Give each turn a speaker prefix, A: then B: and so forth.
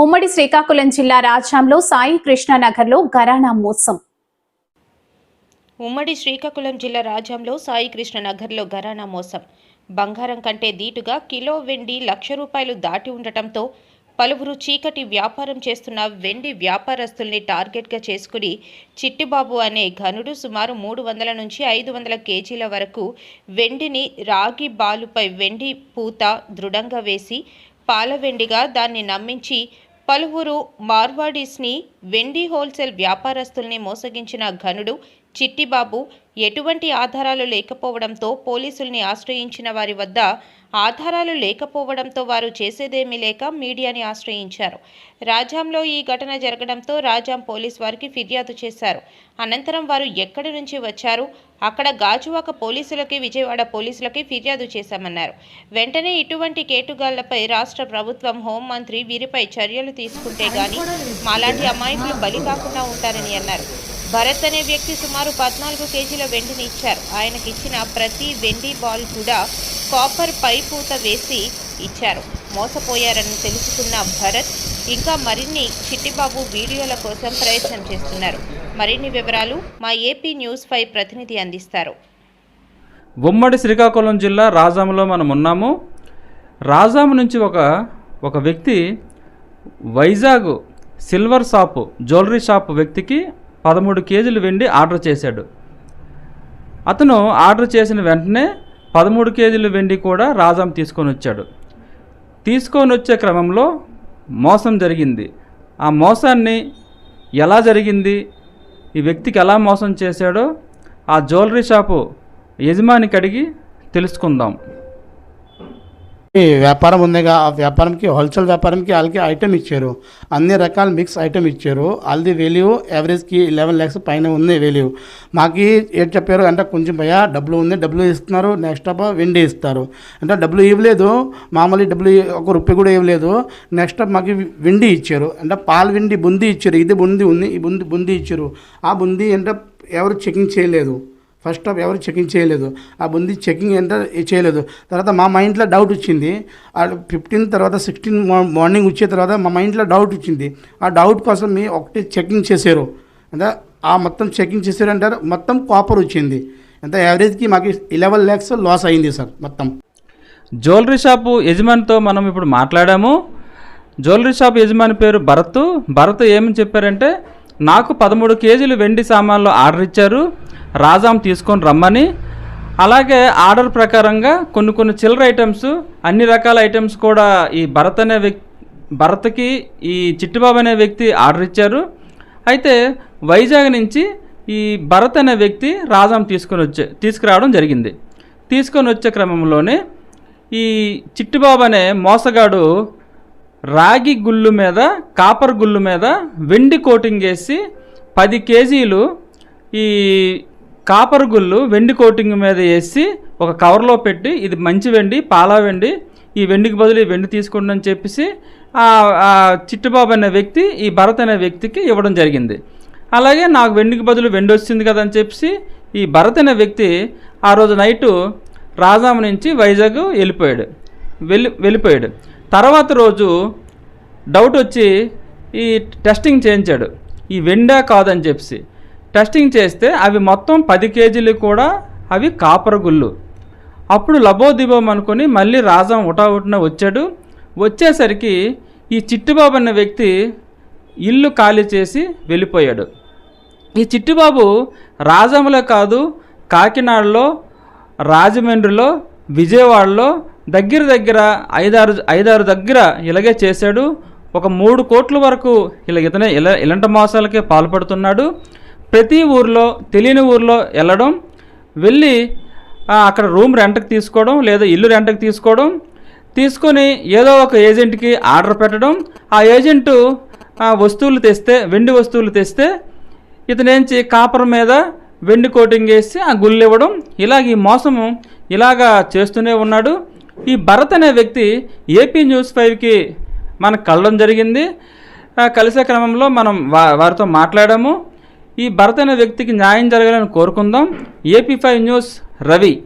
A: ఉమ్మడి శ్రీకాకుళం జిల్లా రాజాంలో సాయి కృష్ణానగర్లో గరానా మోసం.
B: ఉమ్మడి శ్రీకాకుళం జిల్లా రాజాంలో సాయి కృష్ణ ఘరానా మోసం. బంగారం కంటే దీటుగా కిలో వెండి లక్ష రూపాయలు దాటి ఉండటంతో పలువురు చీకటి వ్యాపారం చేస్తున్న వెండి వ్యాపారస్తుల్ని టార్గెట్గా చేసుకుని చిట్టిబాబు అనే ఘనుడు సుమారు మూడు వందల నుంచి ఐదు వందల కేజీల వరకు వెండిని రాగి బాలుపై వెండి పూత దృఢంగా వేసి పాల వెండిగా దాన్ని నమ్మించి పలువురు మార్వాడీస్ని వెండి హోల్సేల్ వ్యాపారస్తుల్ని మోసగించిన ఘనుడు చిట్టిబాబు ఎటువంటి ఆధారాలు లేకపోవడంతో పోలీసుల్ని ఆశ్రయించిన వారి వద్ద ఆధారాలు లేకపోవడంతో వారు చేసేదేమీ లేక మీడియాని ఆశ్రయించారు. రాజాంలో ఈ ఘటన జరగడంతో రాజాం పోలీస్ వారికి ఫిర్యాదు చేశారు. అనంతరం వారు ఎక్కడి నుంచి వచ్చారు? అక్కడ గాజువాక పోలీసులకి విజయవాడ పోలీసులకి ఫిర్యాదు చేశామన్నారు. వెంటనే ఇటువంటి కేటుగాళ్ళపై రాష్ట్ర ప్రభుత్వం హోంమంత్రి వీరిపై చర్యలు తీసుకుంటే గాని మాలాంటి అమాయకులు బలి కాకుండా ఉంటారని అన్నారు. భరత్ అనే వ్యక్తి సుమారు పద్నాలుగు కేజీల వెండిని ఇచ్చారు. ఆయనకి ఇచ్చిన ప్రతి వెండి బాల్ కూడా కాపర్ పై పూత వేసి ఇచ్చారు. మోసపోయారని తెలుసుకున్న భరత్ ఇంకా మరిన్ని చిట్టిబాబు వీడియోల కోసం ప్రయత్నం చేస్తున్నారు. మరిన్ని వివరాలు మా ఏపీ న్యూస్ ఫైవ్ ప్రతినిధి అందిస్తారు.
C: ఉమ్మడి శ్రీకాకుళం జిల్లా రాజాములో మనం ఉన్నాము. రాజాము నుంచి ఒక ఒక వ్యక్తి Vizag silver shop jewellery shop వ్యక్తికి పదమూడు కేజీలు వెండి ఆర్డర్ చేశాడు. అతను ఆర్డర్ చేసిన వెంటనే పదమూడు కేజీలు వెండి కూడా రాజాం తీసుకొని వచ్చాడు. తీసుకొని వచ్చే క్రమంలో మోసం జరిగింది. ఆ మోసాన్ని ఎలా జరిగింది? ఈ వ్యక్తికి ఎలా మోసం చేశాడో ఆ జ్యువెలరీ షాపు యజమానికి అడిగి తెలుసుకుందాం.
D: ఈ వ్యాపారం ఉందిగా ఆ వ్యాపారంకి హోల్సేల్ వ్యాపారంకి వాళ్ళకి ఐటమ్ ఇచ్చారు. అన్ని రకాల మిక్స్ ఐటమ్ ఇచ్చారు. వాళ్ళది వాల్యూ యావరేజ్కి లెవెన్ ల్యాక్స్ పైన ఉంది వాల్యూ మాకు ఏం చెప్పారు అంటే కొంచెం భయ డబ్బులు ఉంది డబ్బులు ఇస్తున్నారు నెక్స్ట్ అప్ వెండి ఇస్తారు. అంటే డబ్బులు ఇవ్వలేదు మామూలు డబ్బులు ఒక రూపాయి కూడా ఇవ్వలేదు. నెక్స్ట్ అప్ మాకు వెండి ఇచ్చారు. అంటే పాలు వెండి బుంది ఇచ్చారు. ఇది బుంది ఉంది ఈ బుంది బుంది ఇచ్చారు. ఆ బుంది అంటే ఎవరు చెకింగ్ చేయలేదు. ఫస్ట్ ఆఫ్ ఎవరు చెకింగ్ చేయలేదు. ఆ బుంది చెకింగ్ ఎంత చేయలేదు. తర్వాత మా మైండ్లో డౌట్ వచ్చింది. ఆ ఫిఫ్టీన్ తర్వాత సిక్స్టీన్ మార్నింగ్ వచ్చే తర్వాత మా మైండ్లో డౌట్ వచ్చింది. ఆ డౌట్ కోసం మీ ఒకటి చెకింగ్ చేశారు. అంటే ఆ మొత్తం చెకింగ్ చేశారు అంటారు. మొత్తం కాపర్ వచ్చింది. ఎంత యావరేజ్కి మాకు ఇలెవెన్ ల్యాక్స్ లాస్ అయింది సార్ మొత్తం.
C: జ్యువెలరీ షాపు యజమానితో మనం ఇప్పుడు మాట్లాడాము. జ్యువెలరీ షాప్ యజమాని పేరు భరత్. భరత్ ఏమని చెప్పారంటే నాకు పదమూడు కేజీలు వెండి సామాన్లు ఆర్డర్ ఇచ్చారు. రాజాం తీసుకొని రమ్మని. అలాగే ఆర్డర్ ప్రకారంగా కొన్ని కొన్ని చిల్లర ఐటమ్స్ అన్ని రకాల ఐటమ్స్ కూడా ఈ భరత్ అనే వ్యక్తి భరత్కి ఈ చిట్టుబాబు అనే వ్యక్తి ఆర్డర్ ఇచ్చారు. అయితే వైజాగ్ నుంచి ఈ భరత్ అనే వ్యక్తి రాజాం తీసుకొని వచ్చే తీసుకురావడం జరిగింది. తీసుకొని వచ్చే క్రమంలోనే ఈ చిట్టుబాబు అనే మోసగాడు రాగి గుళ్ళు మీద కాపర్ గుళ్ళు మీద వెండి కోటింగ్ వేసి పది కేజీలు ఈ కాపర్ గుళ్ళు వెండి కోటింగ్ మీద వేసి ఒక కవర్లో పెట్టి ఇది మంచి వెండి పాలా వెండి ఈ వెండికి బదులు ఈ వెండి తీసుకోండి అని చెప్పేసి ఆ చిట్టుబాబు అనే వ్యక్తి ఈ భరత్ అనే వ్యక్తికి ఇవ్వడం జరిగింది. అలాగే నాకు వెండికి బదులు వెండి వచ్చింది కదా అని చెప్పేసి ఈ భరత్ అనే వ్యక్తి ఆ రోజు నైటు రాజామ నుంచి వైజాగ్ వెళ్ళిపోయాడు. వెళ్ళి వెళ్ళిపోయాడు. తర్వాత రోజు డౌట్ వచ్చి ఈ టెస్టింగ్ చేయించాడు. ఈ వెండా కాదని చెప్పి టెస్టింగ్ చేస్తే అవి మొత్తం పది కేజీలు కూడా అవి కాపర గుళ్ళు. అప్పుడు లబోదిబోం అనుకుని మళ్ళీ రాజం ఉటావుటిన వచ్చాడు. వచ్చేసరికి ఈ చిట్టుబాబు అన్న వ్యక్తి ఇల్లు ఖాళీ చేసి వెళ్ళిపోయాడు. ఈ చిట్టుబాబు రాజంలో కాదు కాకినాడలో రాజమండ్రిలో విజయవాడలో దగ్గర దగ్గర ఐదారు ఐదారు దగ్గర ఇలాగే చేశాడు. ఒక మూడు కోట్ల వరకు ఇలా ఇతనే ఇలా ఇలాంటి మోసాలకే పాల్పడుతున్నాడు. ప్రతి ఊర్లో తెలియని ఊర్లో వెళ్ళడం వెళ్ళి అక్కడ రూమ్ రెంట్కి తీసుకోవడం లేదా ఇల్లు రెంట్కి తీసుకోవడం తీసుకొని ఏదో ఒక ఏజెంట్కి ఆర్డర్ పెట్టడం ఆ ఏజెంటు వస్తువులు తెస్తే వెండి వస్తువులు తెస్తే ఇతనేంచి కాపర్ మీద వెండి కోటింగ్ వేసి ఆ గుళ్ళు ఇవ్వడం. ఇలాగ ఈ మోసము ఇలాగా చేస్తూనే ఉన్నాడు. ఈ భరత్ అనే వ్యక్తి ఏపీ న్యూస్ ఫైవ్కి మనకు కలడం జరిగింది. కలిసే క్రమంలో మనం వా వారితో మాట్లాడాము. ఈ భరత్ అనే వ్యక్తికి న్యాయం జరగాలని కోరుకుందాం. AP five news Ravi.